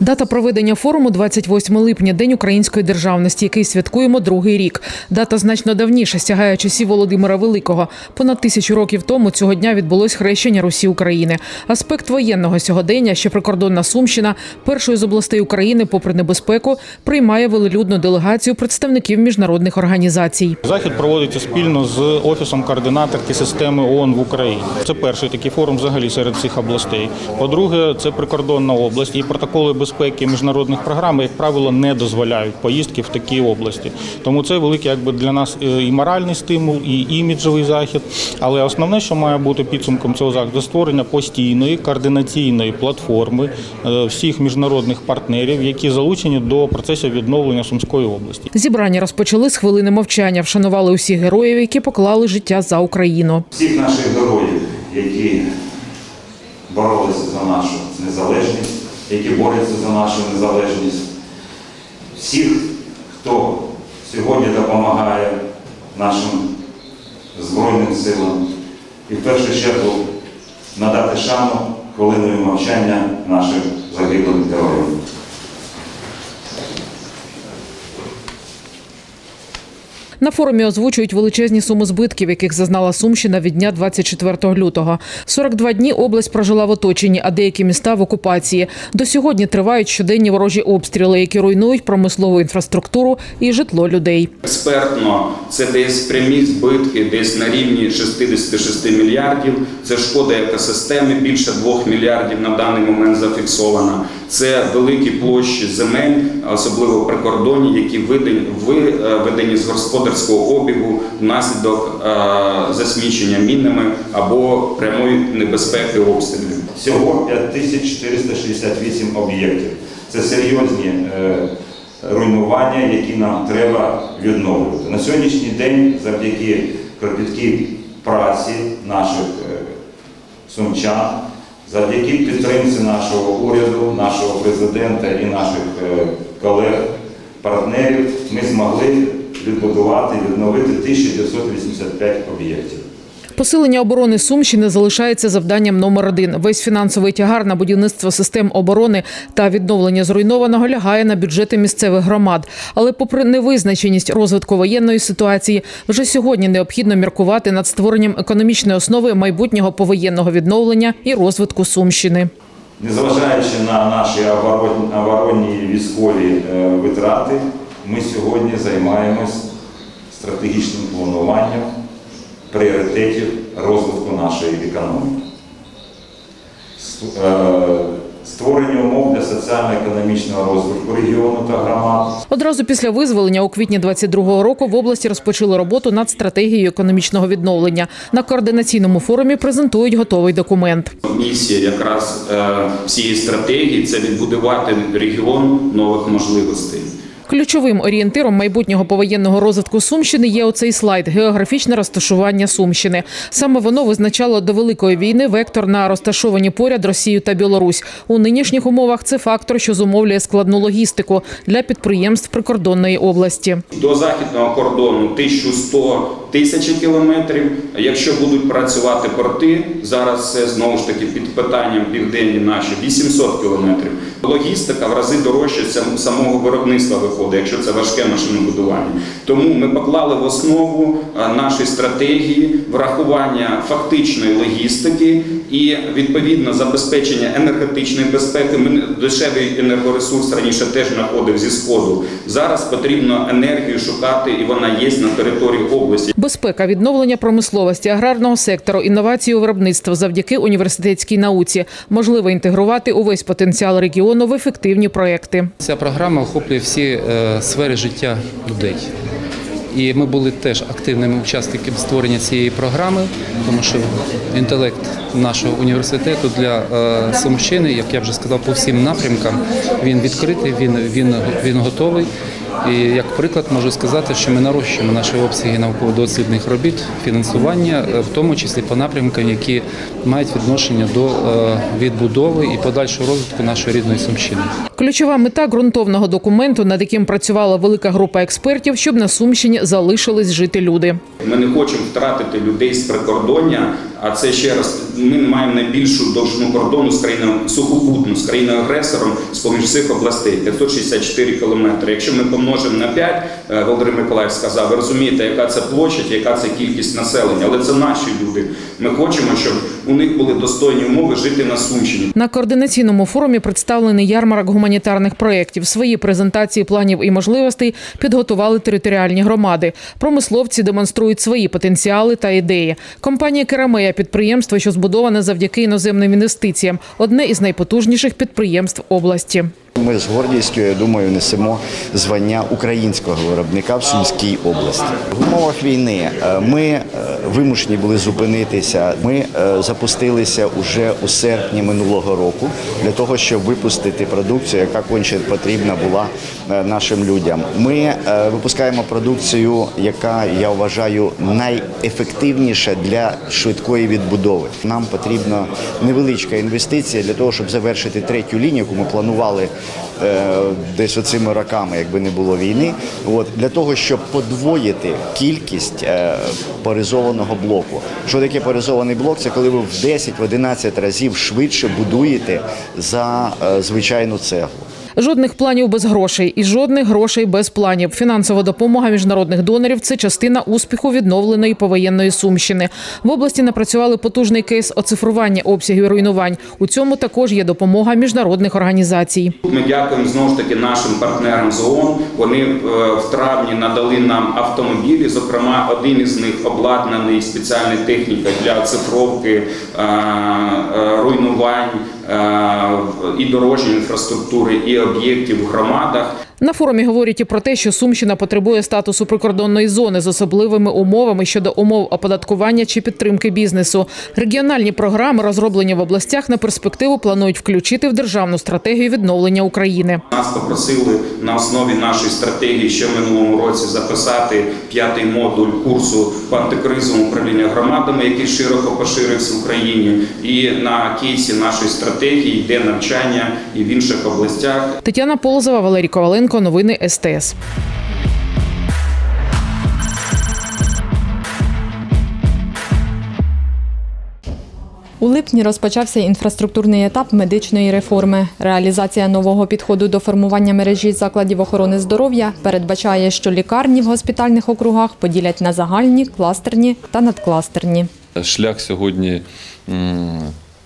Дата проведення форуму 28 липня, День української державності, який святкуємо другий рік. Дата значно давніше сягає часів Володимира Великого. Понад тисячу років тому цього дня відбулось хрещення Русі України. Аспект воєнного сьогодення, що прикордонна Сумщина, першою з областей України, попри небезпеку, приймає велелюдну делегацію представників міжнародних організацій. Захід проводиться спільно з офісом координаторки системи ООН в Україні. Це перший такий форум взагалі серед всіх областей. По-друге, це прикордонна область і протоколи безпеки міжнародних програм, як правило, не дозволяють поїздки в такі області. Тому це великий якби для нас е, і моральний стимул, і іміджовий захід. Але основне, що має бути підсумком цього заходу, створення постійної координаційної платформи е, всіх міжнародних партнерів, які залучені до процесу відновлення Сумської області. Зібрання розпочали з хвилини мовчання, вшанували усіх героїв, які поклали життя за Україну. всіх наших героїв, які боролися за нашу незалежність, які борються за нашу незалежність, всіх, хто сьогодні допомагає нашим Збройним силам, і в першу чергу надати шану хвилиною мовчання наших загиблих героїв. На форумі озвучують величезні суми збитків, яких зазнала Сумщина від дня 24 лютого. 42 дні область прожила в оточенні, а деякі міста в окупації. До сьогодні тривають щоденні ворожі обстріли, які руйнують промислову інфраструктуру і житло людей. Експертно це десь прямі збитки, десь на рівні 66 мільярдів. Це шкода екосистеми, більше 2 мільярдів на даний момент зафіксована. Це великі площі земель, особливо при кордоні, які виведені з господарського обігу внаслідок е, засмічення мінами або прямої небезпеки обстрілів. Всього 5468 об'єктів. Це серйозні е, руйнування, які нам треба відновлювати. На сьогоднішній день, завдяки кропіткій праці наших е, сумчан, завдяки підтримці нашого уряду, нашого президента і наших е, колег, партнерів, ми змогли відбудувати, і відновити 1985 об'єктів. Посилення оборони Сумщини залишається завданням номер один. Весь фінансовий тягар на будівництво систем оборони та відновлення зруйнованого лягає на бюджети місцевих громад. Але, попри невизначеність розвитку воєнної ситуації, вже сьогодні необхідно міркувати над створенням економічної основи майбутнього повоєнного відновлення і розвитку Сумщини. Незважаючи на наші оборонні, військові е, витрати, ми сьогодні займаємось стратегічним плануванням пріоритетів розвитку нашої економіки. Е, Створення умов для соціально-економічного розвитку регіону та громад, Одразу після визволення у квітні 22-го року в області розпочали роботу над стратегією економічного відновлення. На координаційному форумі презентують готовий документ. Місія якраз е, всієї стратегії це відбудувати регіон нових можливостей. Ключовим орієнтиром майбутнього повоєнного розвитку Сумщини є оцей слайд географічне розташування Сумщини. Саме воно визначало до великої війни вектор на розташовані поряд Росію та Білорусь. У нинішніх умовах це фактор, що зумовлює складну логістику для підприємств прикордонної області. До західного кордону 1100 тисячі кілометрів. Якщо будуть працювати порти, зараз це знову ж таки під питанням південні наші 800 кілометрів. Логістика в рази дорожче сам- самого виробництва виходить, якщо це важке машинобудування. Тому ми поклали в основу е, нашої стратегії врахування фактичної логістики і відповідно забезпечення енергетичної безпеки. Ми дешевий енергоресурс раніше теж знаходив зі сходу. Зараз потрібно енергію шукати, і вона є на території області. Безпека, відновлення промисловості, аграрного сектору, інновації у виробництво завдяки університетській науці можливо інтегрувати увесь потенціал регіону в ефективні проекти. Ця програма охоплює всі сфери життя людей. І ми були теж активними учасниками створення цієї програми, тому що інтелект нашого університету для е, Сумщини, як я вже сказав, по всім напрямкам він відкритий, він, він, він готовий. І як приклад можу сказати, що ми нарощуємо наші обсяги науково-дослідних робіт, фінансування, е, в тому числі по напрямкам, які мають відношення до е, відбудови і подальшого розвитку нашої рідної Сумщини. Ключова мета ґрунтовного документу, над яким працювала велика група експертів, щоб на Сумщині залишились жити люди. Ми не хочемо втратити людей з прикордоння, а це ще раз ми маємо найбільшу довжину кордону з країною сухопутну, з країною агресором з поміж всіх областей 564 кілометри. Якщо ми помножимо на 5, е, Володимир Миколаїв сказав, ви розумієте, яка це площадь, яка це кількість населення, але це наші люди. Ми хочемо, щоб у них були достойні умови жити на Сумщині. На координаційному форумі представлений ярмарок гуманітарних проєктів. Свої презентації планів і можливостей підготували територіальні громади. Промисловці демонструють свої потенціали та ідеї. Компанія Керамея підприємство, що збудоване завдяки іноземним інвестиціям, одне із найпотужніших підприємств області. Ми з гордістю, я думаю, несемо звання українського виробника в Сумській області. В умовах війни е, ми е, вимушені були зупинитися. Ми е, запустилися уже у серпні минулого року для того, щоб випустити продукцію, яка конче потрібна була нашим людям. Ми випускаємо продукцію, яка я вважаю найефективніша для швидкої відбудови. Нам потрібна невеличка інвестиція для того, щоб завершити третю лінію, яку ми планували десь оцими роками, якби не було війни. От для того, щоб подвоїти кількість паризованого поризованого блоку. Що таке поризований блок? Це коли ви в 10-11 разів швидше будуєте за е, звичайну цеглу. Жодних планів без грошей і жодних грошей без планів. Фінансова допомога міжнародних донорів це частина успіху відновленої повоєнної сумщини. В області напрацювали потужний кейс оцифрування обсягів руйнувань. У цьому також є допомога міжнародних організацій. Ми дякуємо знову ж таки нашим партнерам з ООН. Вони е, в травні надали нам автомобілі. Зокрема, один із них обладнаний спеціальною технікою для оцифровки е, е, руйнувань і дорожньої інфраструктури, і об'єктів в громадах. На форумі говорять і про те, що Сумщина потребує статусу прикордонної зони з особливими умовами щодо умов оподаткування чи підтримки бізнесу. Регіональні програми, розроблені в областях, на перспективу планують включити в державну стратегію відновлення України. Нас попросили на основі нашої стратегії ще в минулому році записати п'ятий модуль курсу по антикризовому управління громадами, який широко поширився в Україні. І на кейсі нашої стратегії йде навчання і в інших областях. Тетяна Полозова, Валерій Коваленко. Новини СТС. У липні розпочався інфраструктурний етап медичної реформи. Реалізація нового підходу до формування мережі закладів охорони здоров'я передбачає, що лікарні в госпітальних округах поділять на загальні, кластерні та надкластерні. шлях сьогодні,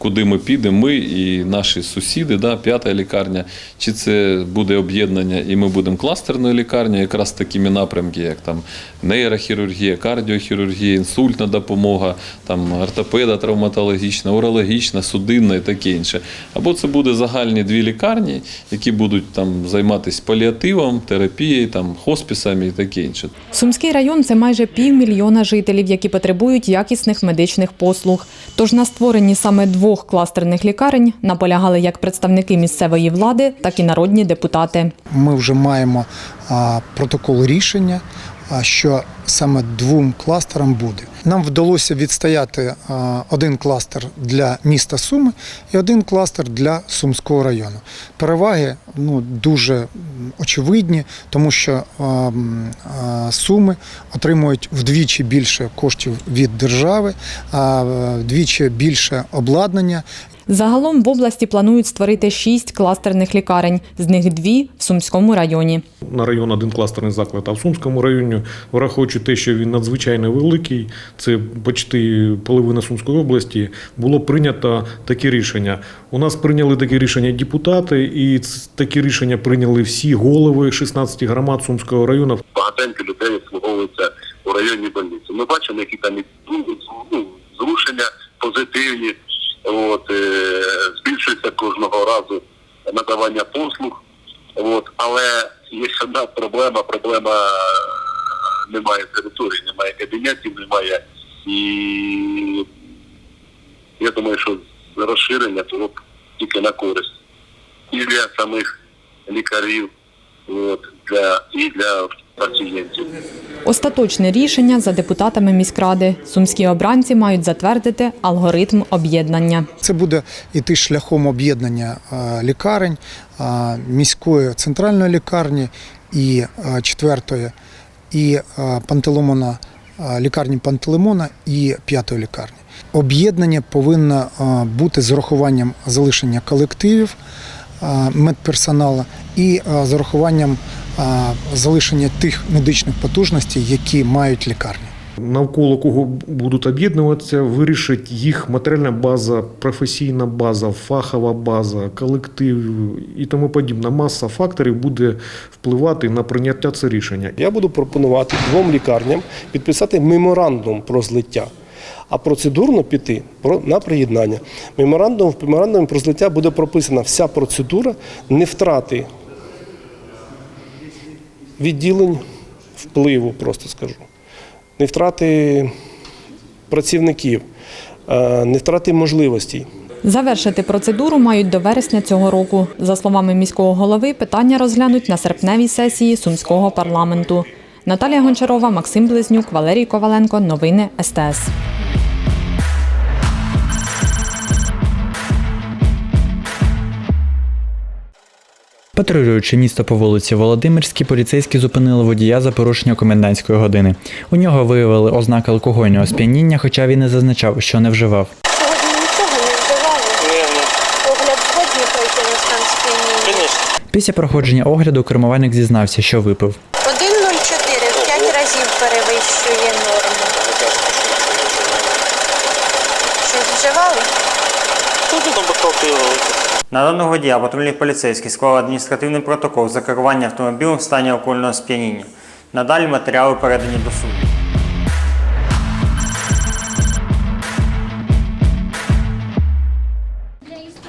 куди ми підемо, ми і наші сусіди, да, п'ята лікарня, чи це буде об'єднання, і ми будемо кластерною лікарнею, якраз такими напрямки, як там нейрохірургія, кардіохірургія, інсультна допомога, там ортопеда, травматологічна, урологічна, судинна і таке інше. Або це буде загальні дві лікарні, які будуть там займатися паліативом, терапією, там хоспісами і таке інше. Сумський район це майже півмільйона жителів, які потребують якісних медичних послуг. Тож на створенні саме двох кластерних лікарень наполягали як представники місцевої влади, так і народні депутати. Ми вже маємо протокол рішення, що саме двом кластерам буде. Нам вдалося відстояти один кластер для міста Суми і один кластер для Сумського району. Переваги ну, дуже очевидні, тому що а, м, а, Суми отримують вдвічі більше коштів від держави, а е, вдвічі більше обладнання, Загалом в області планують створити шість кластерних лікарень, з них дві в Сумському районі. на район один кластерний заклад, а в Сумському районі, враховуючи те, що він надзвичайно великий, це почти половина Сумської області, було прийнято таке рішення. У нас прийняли таке рішення депутати, і такі рішення прийняли всі голови 16 громад Сумського району. багатенько людей обслуговується у районній больниці. Ми бачимо, які там і, ну, зрушення позитивні. От, е, збільшується кожного разу надавання послуг. От, але є ще одна проблема, проблема немає території, немає кабінетів, немає. І я думаю, що розширення б тільки на користь і для самих лікарів, от, для, і для пацієнтів. Остаточне рішення за депутатами міськради. Сумські обранці мають затвердити алгоритм об'єднання. Це буде йти шляхом об'єднання е, лікарень, е, міської центральної лікарні і е, четвертої, і е, лікарні Пантелеймона і п'ятої лікарні. Об'єднання повинно бути з урахуванням залишення колективів медперсоналу і з урахуванням залишення тих медичних потужностей, які мають лікарні. Навколо кого будуть об'єднуватися, вирішить їх матеріальна база, професійна база, фахова база, колектив і тому подібна. Маса факторів буде впливати на прийняття це рішення. Я буду пропонувати двом лікарням підписати меморандум про злиття, а процедурно піти про- на приєднання. Меморандум в меморандумі про злиття буде прописана вся процедура не втрати відділень впливу, просто скажу, не втрати працівників, е, не втрати можливостей. Завершити процедуру мають до вересня цього року. За словами міського голови, питання розглянуть на серпневій сесії Сумського парламенту. Наталія Гончарова, Максим Близнюк, Валерій Коваленко. Новини СТС. Патрулюючи місто по вулиці Володимирській, поліцейські зупинили водія за порушення комендантської години. У нього виявили ознаки алкогольного сп'яніння, хоча він не зазначав, що не вживав. Сьогодні нічого не вживали? Огляд згодні пройти на стан сп'яніння? Після проходження огляду кермувальник зізнався, що випив. 1,04 в 5 разів перевищує норму. Щось вживали? На даного водія патрульні поліцейські склали адміністративний протокол за керування автомобілем в стані алкогольного сп'яніння. Надалі матеріали передані до суду.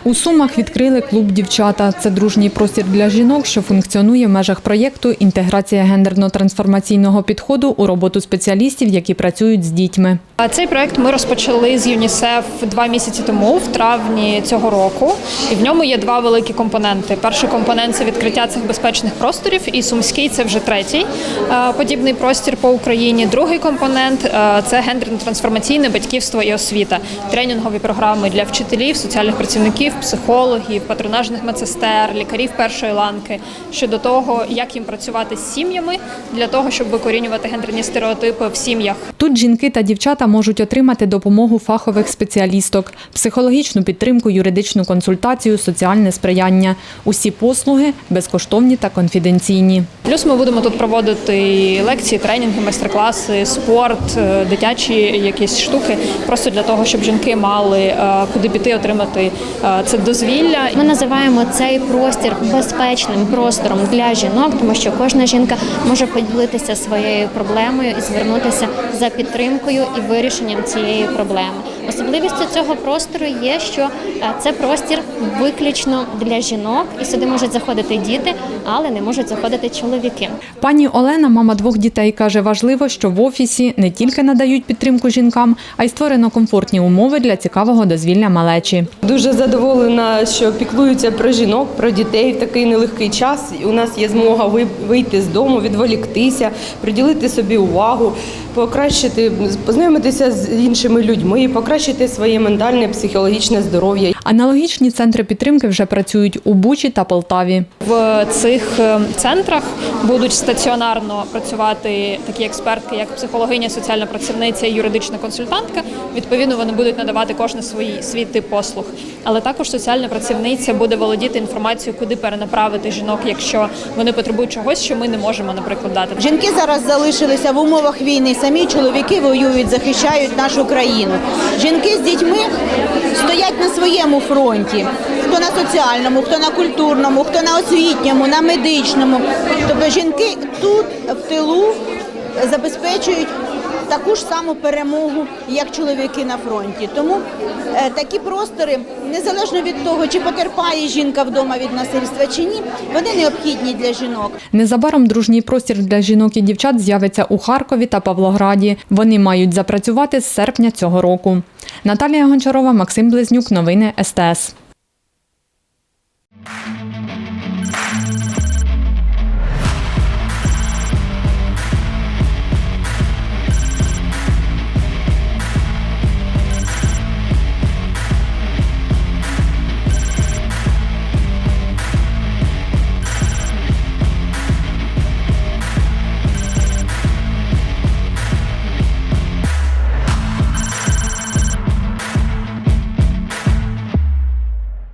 У Сумах відкрили клуб дівчата. Це дружній простір для жінок, що функціонує в межах проєкту Інтеграція гендерно-трансформаційного підходу у роботу спеціалістів, які працюють з дітьми. Цей проект ми розпочали з ЮНІСЕФ два місяці тому, в травні цього року. І в ньому є два великі компоненти. Перший компонент це відкриття цих безпечних просторів, і сумський це вже третій е, подібний простір по Україні. Другий компонент е, це гендерно-трансформаційне батьківство і освіта, тренінгові програми для вчителів, соціальних працівників, психологів, патронажних медсестер, лікарів першої ланки щодо того, як їм працювати з сім'ями для того, щоб викорінювати гендерні стереотипи в сім'ях. Тут жінки та дівчата можуть отримати допомогу фахових спеціалісток, психологічну підтримку, юридичну консультацію, соціальне сприяння. Усі послуги безкоштовні та конфіденційні. Плюс ми будемо тут проводити лекції, тренінги, майстер-класи, спорт, е, дитячі якісь штуки, просто для того, щоб жінки мали е, куди піти, отримати е, це дозвілля. Ми називаємо цей простір безпечним простором для жінок, тому що кожна жінка може поділитися своєю проблемою і звернутися за підтримкою і вирішенням цієї проблеми. Особливістю цього простору є, що е, це простір виключно для жінок, і сюди можуть заходити діти, але не можуть заходити чоловіки. Пані Олена, мама двох дітей, каже, важливо, що в офісі не тільки надають підтримку жінкам, а й створено комфортні умови для цікавого дозвілля малечі. Дуже задоволена, що піклуються про жінок, про дітей в такий нелегкий час. У нас є змога ви- вийти з дому, відволіктися, приділити собі увагу, покращити, познайомитися з іншими людьми, покращити своє ментальне, психологічне здоров'я. Аналогічні центри підтримки вже працюють у Бучі та Полтаві. В цих е, центрах будуть стаціонарно працювати такі експертки, як психологиня, соціальна працівниця і юридична консультантка. Відповідно, вони будуть надавати кожен свій свій тип послуг. Але також соціальна працівниця буде володіти інформацією, куди перенаправити жінок, якщо вони потребують чогось, що ми не можемо, наприклад, дати. Жінки зараз залишилися в умовах війни. Самі чоловіки воюють, захищають нашу країну. Жінки з дітьми стоять на своєму фронті. Хто на соціальному, хто на культурному, хто на освітньому, на медичному. Тобто жінки тут в тилу забезпечують таку ж саму перемогу, як чоловіки на фронті. Тому е, такі простори, незалежно від того, чи потерпає жінка вдома від насильства чи ні, вони необхідні для жінок. Незабаром дружній простір для жінок і дівчат з'явиться у Харкові та Павлограді. Вони мають запрацювати з серпня цього року. Наталія Гончарова, Максим Близнюк. Новини СТС.